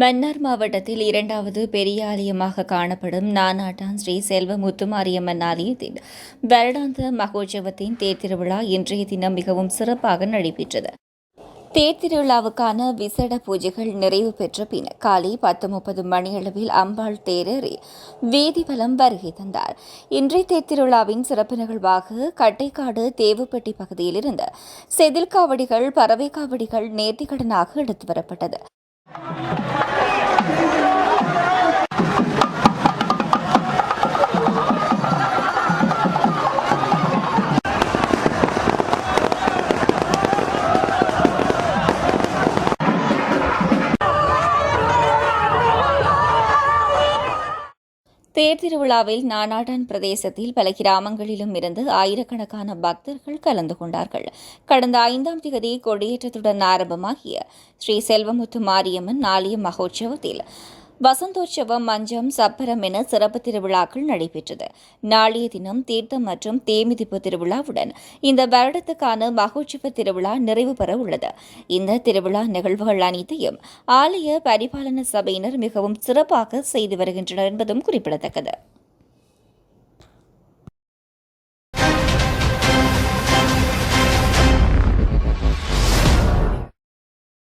மன்னார் மாவட்டத்தில் இரண்டாவது பெரிய ஆலயமாக காணப்படும் நானாட்டான் ஸ்ரீ செல்வ முத்துமாரியம்மன் ஆலயத்தின் வருடாந்த மகோற்சவத்தின் தேர் திருவிழா இன்றைய தினம் மிகவும் சிறப்பாக நடைபெற்றது. தேர்திருவிழாவுக்கான விசேட பூஜைகள் நிறைவு பெற்ற பின் காலை பத்து முப்பது மணியளவில் அம்பாள் தேரேறி வீதிவலம் வருகை தந்தார். இன்றைய தேர் திருவிழாவின் சிறப்பு நிகழ்வாக கட்டைக்காடு தேவுப்பட்டி பகுதியிலிருந்து செதில் காவடிகள் பறவை காவடிகள் நேர்த்திக்கடனாக எடுத்து வரப்பட்டது. Thank you. தேர்திருவிழாவில் நானாடன் பிரதேசத்தில் பல கிராமங்களிலும் இருந்து ஆயிரக்கணக்கான பக்தர்கள் கலந்து கொண்டார்கள். கடந்த ஐந்தாம் தேதி கொடியேற்றத்துடன் ஆரம்பமாகிய ஸ்ரீ செல்வமுத்து மாரியம்மன் ஆலய மகோற்சவத்தில் வசந்தோற்சவம் மஞ்சம் சப்பரம் என சிறப்பு திருவிழாக்கள் நடைபெற்றது. நாளைய தினம் தீர்த்தம் மற்றும் தேமிதிப்பு திருவிழாவுடன் இந்த வருடத்துக்கான மகோற்சவ திருவிழா நிறைவு பெற உள்ளது. இந்த திருவிழா நிகழ்வுகள் அனைத்தையும் ஆலய பரிபாலன சபையினர் மிகவும் சிறப்பாக செய்து வருகின்றனர் என்பதும் குறிப்பிடத்தக்கது.